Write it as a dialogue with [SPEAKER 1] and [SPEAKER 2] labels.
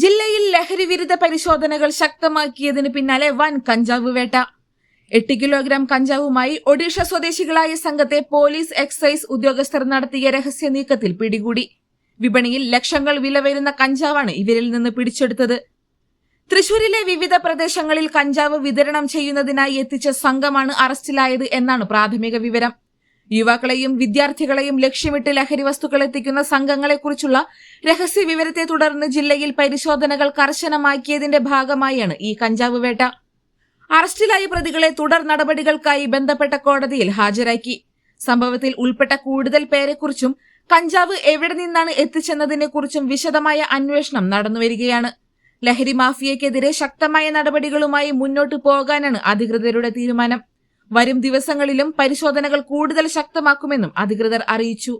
[SPEAKER 1] ജില്ലയിൽ ലഹരി വിരുദ്ധ പരിശോധനകൾ ശക്തമാക്കിയതിന് പിന്നാലെ വൻ കഞ്ചാവ് വേട്ട. എട്ട് കിലോഗ്രാം കഞ്ചാവുമായി ഒഡീഷ സ്വദേശികളായ സംഘത്തെ പോലീസ് എക്സൈസ് ഉദ്യോഗസ്ഥർ നടത്തിയ രഹസ്യ നീക്കത്തിൽ പിടികൂടി. വിപണിയിൽ ലക്ഷങ്ങൾ വില വരുന്ന കഞ്ചാവാണ് ഇവരിൽ നിന്ന് പിടിച്ചെടുത്തത്. തൃശൂരിലെ വിവിധ പ്രദേശങ്ങളിൽ കഞ്ചാവ് വിതരണം ചെയ്യുന്നതിനായി എത്തിച്ച സംഘമാണ് അറസ്റ്റിലായത് എന്നാണ് പ്രാഥമിക വിവരം. യുവാക്കളെയും വിദ്യാർത്ഥികളെയും ലക്ഷ്യമിട്ട് ലഹരി വസ്തുക്കൾ എത്തിക്കുന്ന സംഘങ്ങളെക്കുറിച്ചുള്ള രഹസ്യ വിവരത്തെ തുടർന്ന് ജില്ലയിൽ പരിശോധനകൾ കർശനമാക്കിയതിന്റെ ഭാഗമായാണ് ഈ കഞ്ചാവ് വേട്ട. അറസ്റ്റിലായ പ്രതികളെ തുടർ നടപടികൾക്കായി ബന്ധപ്പെട്ട കോടതിയിൽ ഹാജരാക്കി. സംഭവത്തിൽ ഉൾപ്പെട്ട കൂടുതൽ പേരെക്കുറിച്ചും കഞ്ചാവ് എവിടെ നിന്നാണ് എത്തിച്ചെന്നതിനെക്കുറിച്ചും വിശദമായ അന്വേഷണം നടന്നുവരികയാണ് ലഹരി മാഫിയയ്ക്കെതിരെ ശക്തമായ നടപടികളുമായി മുന്നോട്ടു പോകാനാണ് അധികൃതരുടെ തീരുമാനം. വരും ദിവസങ്ങളിലും പരിശോധനകൾ കൂടുതൽ ശക്തമാക്കുമെന്നും അധികൃതർ അറിയിച്ചു